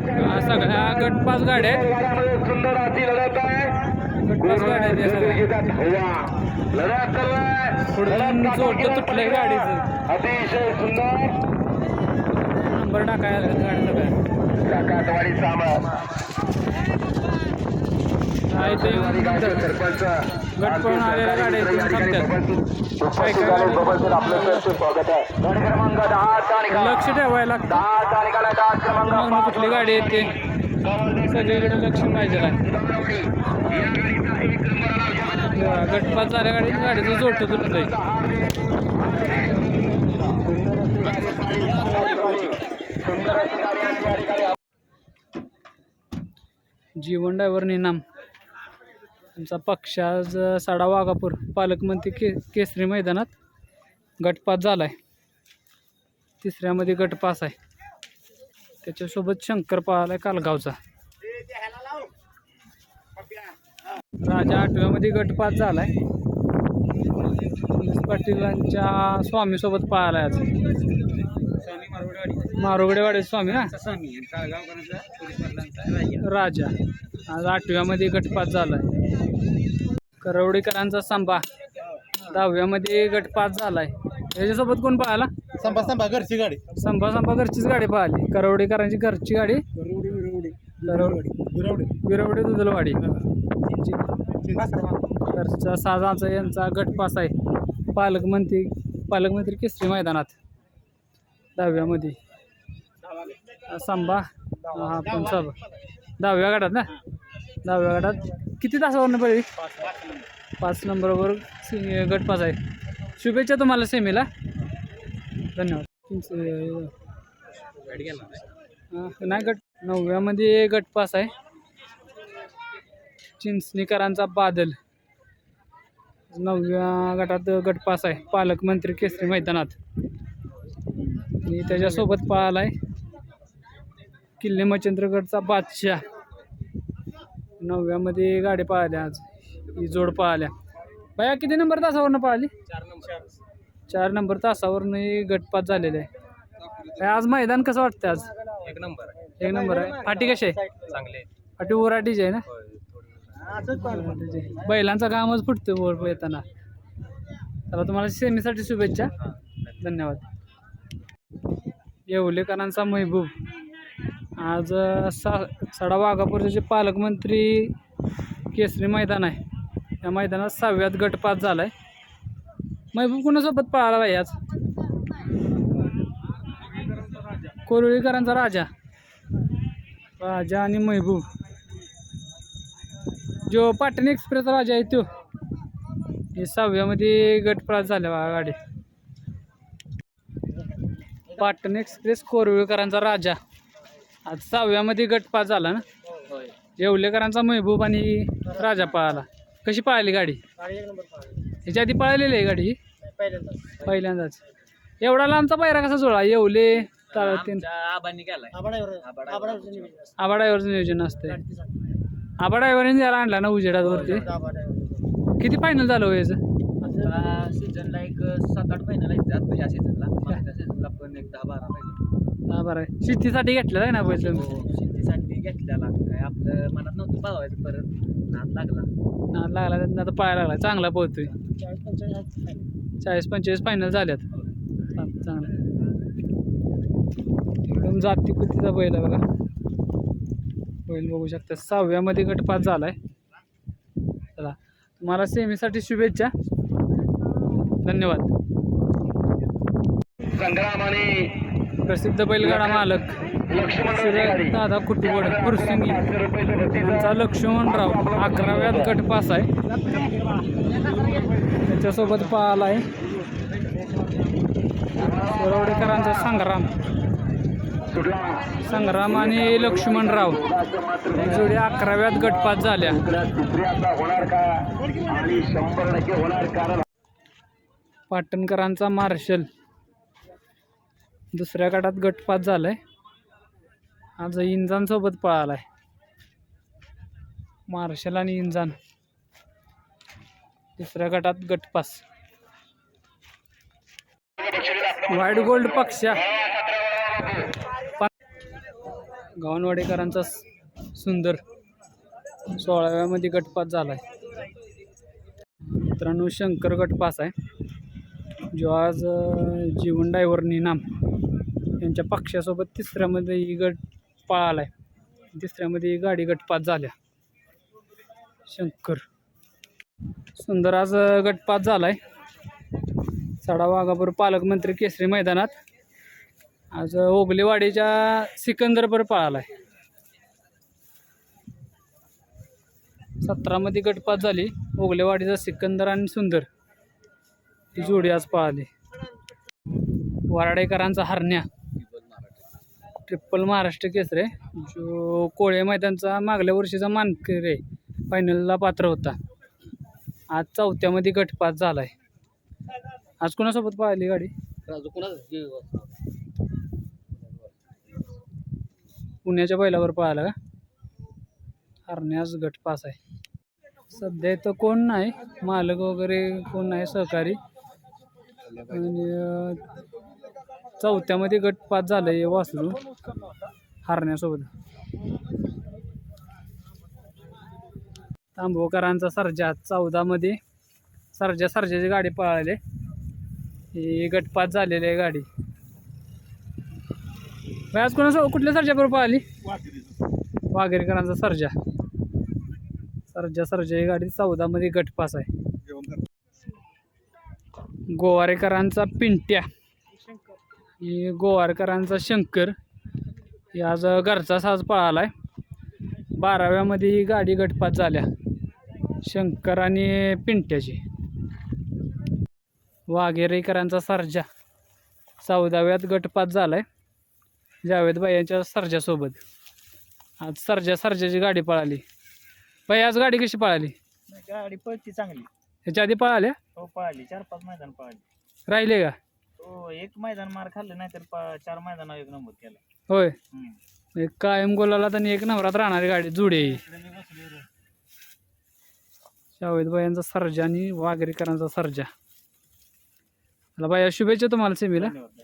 सगळ्या गट पाच गाड्या आहेत. सुंदर अशी लढत आहे. गट पाच गाड्या आहेत सगळ्या. पुढून जोडलं तुटलंय गाडीचं. अतिशय सुंदर. नंबर टाकायला गाडी सगळ्या काकातवाडी सामळ गट पळून आलेल्या गाड्या काय काय लक्ष ठेवायला लागतं. कुठली गाडी येते सगळीकडे लक्ष पाहिजे गटपात झाल्या गाडी गाडीचं जोडतो तुटलंय जीवन डायव्हर निनाम. आमचा पक्ष आज साडा वाघापूर. पालकमंत्री के केसरी मैदानात गटपात झाला आहे तिसऱ्यामध्ये गटपास आहे. त्याच्यासोबत शंकर पळाला आहे कालगावचा. राजा आठव्यामध्ये गटपात झाला आहे पाटीलांच्या स्वामीसोबत आहे आज. मारोगडेवाडे स्वामी ना? राजा. आज आठव्यामध्ये गटपात झाला आहे करवडेकरांचा संभा. दहाव्यामध्ये गटपात झाला आहे याच्यासोबत कोण पळाला संपा संपा घरची गाडी. संभा संभा घरचीच गाडी पळाली करवडेकरांची घरची गाडी. करवडे विरवडे दुधलवाडी. घरचा साजाचा यांचा गटपास आहे. पालकमंत्री पालकमंत्री केसरी मैदानात. दहाव्यामध्ये. संभा हा पण सब दहाव्या गटात ना? दहाव्या गटात. किती तासावरनं पडली पाच नंबरवर गट गटपास आहे. शुभेच्छा तुम्हाला सेमीला. धन्यवाद. नाही गट नवव्यामध्ये गटपास आहे. चिंचणीकरांचा बादल. नवव्या गटात गटपास आहे. पालकमंत्री केसरी मैदानात. आणि त्याच्यासोबत पळाला आहे. किल्ले मच्छिंद्रगडचा बादशाह. नवव्यामध्ये गाडी पळाल्या आज. ही जोड पळाल्या बाया किती नंबर तासावरनं पळाली चार नंबर. तासावरनं ही गटपात झालेले आहे. काय आज मैदान कसं वाटतं आज? एक नंबर एक नंबर आहे. फाटी कशी आहे? चांगले फाटी ओराटीची आहे ना? बैलांचा कामच फुटतो वर येताना. चला तुम्हाला सेमीसाठी शुभेच्छा. धन्यवाद. येवलेकरांचा महबूब. आज सा सडा वाघापूरचे जे पालकमंत्री केसरी मैदान आहे. या मैदानात सहाव्यात गटपात झाला आहे महबूब कुणासोबत पळाला आहे आज? कोरळीकरांचा राजा. राजा आणि महबूब. जो पाटण एक्सप्रेस राजा आहे तो. हे सहाव्यामध्ये गटप्रास झाल्या बा गाडी. पाटण एक्सप्रेस कोरवेकरांचा राजा. आज सहाव्यामध्ये गटपास झाला ना? येवलेकरांचा महबूब आणि राजा पळाला. कशी पळाली गाडी? ह्याच्या आधी पळालेली आहे गाडी? पहिल्यांदाच. एवढा लांबचा पायरा कसा जुळला? येवले ताळतीन आबांनी केलाय. आबाडायवरचं नियोजन असते. आबाडायवरने त्याला आणला ना उजेडात वरती किती फायनल झालं हो याचं? आता सीझनला एक सात आठ महिन्याला येते आता या सीझनला मागच्या सीझनला पण एक दहा बारा हा बरं. आहे शेतीसाठी घेतलेलं आहे ना बैल तुम्ही? शेतीसाठी घेतलेला. काय आपलं मनात नव्हतं पावायचं परत नाद लागला. नाद लागला त्यातनं आता पाया लागला. चांगला पोहतोय चाळीस पंचेचाळीस फायनल झाल्यात. चांग- चांगलं. एकदम जाती कुतीचा बैल आहे बघा. बैल बघू शकता. सहाव्यामध्ये गटपात झाला आहे चला तुम्हाला सेमीसाठी शुभेच्छा. धन्यवाद. संग्राम आणि प्रसिद्ध बैलगाडा मालक दादा कुटुंबड फुरसुंगी यांचा लक्ष्मणराव अकराव्यात गटपास आहे. त्याच्यासोबत पाहिला आहे. संग्राम. संग्राम आणि लक्ष्मणराव. जोडी अकराव्यात गटपात झाल्या. पाटणकरांचा मार्शल. दुसऱ्या गटात गटपात झालाय. आज इंजानसोबत पळाला आहे मार्शल आणि इंजान दुसऱ्या गटात गटपास. व्हाईट गोल्ड पक्षा. गावनवाडेकरांचा सुंदर सोळाव्यामध्ये गटपात झाला आहे मित्रांनो शंकर गटपास आहे. जो आज जीवन डायव्हरनी नाम. यांच्या पक्षासोबत तिसऱ्यामध्ये ही गट पळाला आहे तिसऱ्यामध्ये ही गाडी गटपात झाल्या. शंकर. सुंदर आज गटपात झाला आहे सडा वाघापूर पालकमंत्री केसरी मैदानात. आज अं, ओगलेवाडीच्या सिकंदरपर पळाला आहे सतरामध्ये गटपात झाली. ओगलेवाडीचा सिकंदर आणि सुंदर ही जोडी आज पळाली. वराडेकरांचा हरण्या. ट्रिपल महाराष्ट्र केसरे जो कोळे मैदानचा मागल्या वर्षीचा मानकरी आहे. फायनलला पात्र होता. आज चौथ्यामध्ये गटपात झाला आहे आज कोणासोबत पळाली गाडी? पुण्याच्या बैलावर पळाला का? हरण्यास गटपास आहे. सध्या इथं कोण नाही. मालक वगैरे कोण नाही सहकारी. आणि चौथ्यामध्ये चौथ्यामध्ये गटपात झालं आहे वासरू. हरण्यासोबत. तांबवकरांचा सर्जा चौदामध्ये सर्जा सर्जाची गाडी पळाली. ही गटपात झालेली आहे गाडी. व्याज आज कुठल्या सर्जाबरोबर पळाली? वाघेरेकरांचा सर्जा. सर्जा सर्जा ही गाडी चौदामध्ये गटपास आहे. गोवारेकरांचा पिंट्या. ही गोवारकरांचा शंकर ही आज घरचा साज पळाला आहे बाराव्यामध्ये ही गाडी गटपात झाल्या. शंकर आणि पिंट्याची. वाघेरेकरांचा सर्जा. चौदाव्यात गटपात झाला आहे जावेदबाई यांच्या सर्जासोबत. आज सर्जा सर्जाची गाडी पळाली. बाई आज गाडी कशी पळाली? गाडी पळती चांगली. ह्याच्या आधी पळाल्या? हो पळाली. चार पाच मैदान पळाली. राहिले का? हो एक मैदान मार खाल्लं नाही तर पा- चार मैदान एक नंबर केला. होय. हम्म. एक कायम गोलाला आणि एक नवरात राहणारी गाडी जुडे. आहे जावेदबाई यांचा सर्जा आणि वाघेरेकरांचा सर्जा. बाया शुभेच्छा तुम्हाला सेमीला. धन्यवाद.